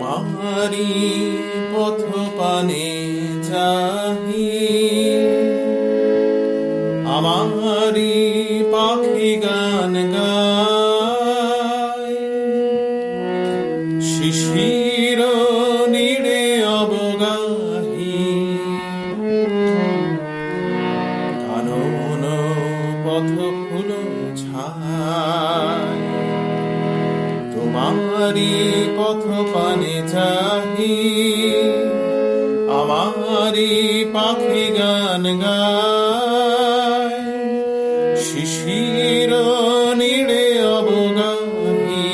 তোমারি পথ পানে চাহি তোমারি পথ পানে চাহি। আমারি পাখি গান গায়। শিশির নিড়ে অবগাহি।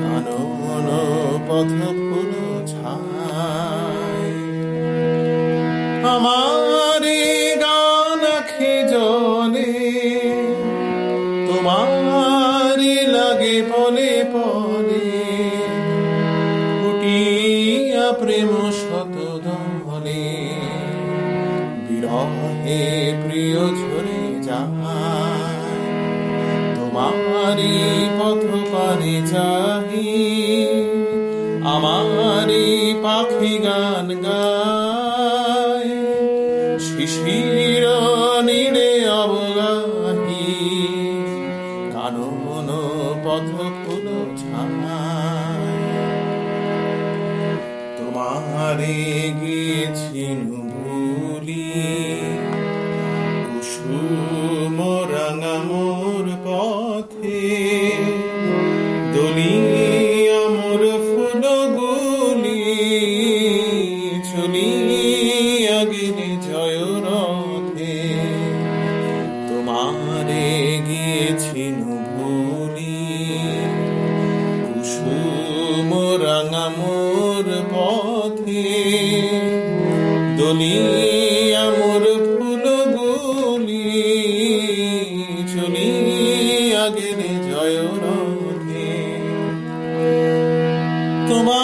কানন পথ দলে বিরহে প্রিয় ঝরে যায়। তোমারি পথ পানে চাহি আমারি পাখি গান গায়। শিশির চলিয়া গেলে জয় রথে। তোমারে গিয়েছি ভুলি কুসুম রাঙা মোর পথে। দলিয়া মোর ফুলগুলি। চলিয়া গেলে জয় রথে। তোমারে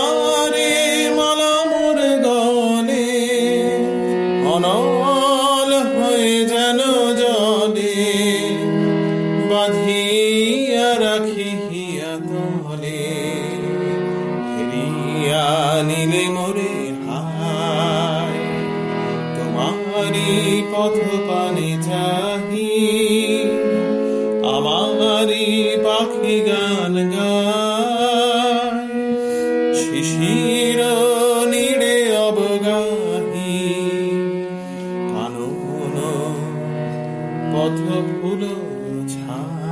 পথ পানে চাহি। আমারি পাখি গান গায়। শিশির নিড়ে অবগাহি। কানন পথ ফুল ছায়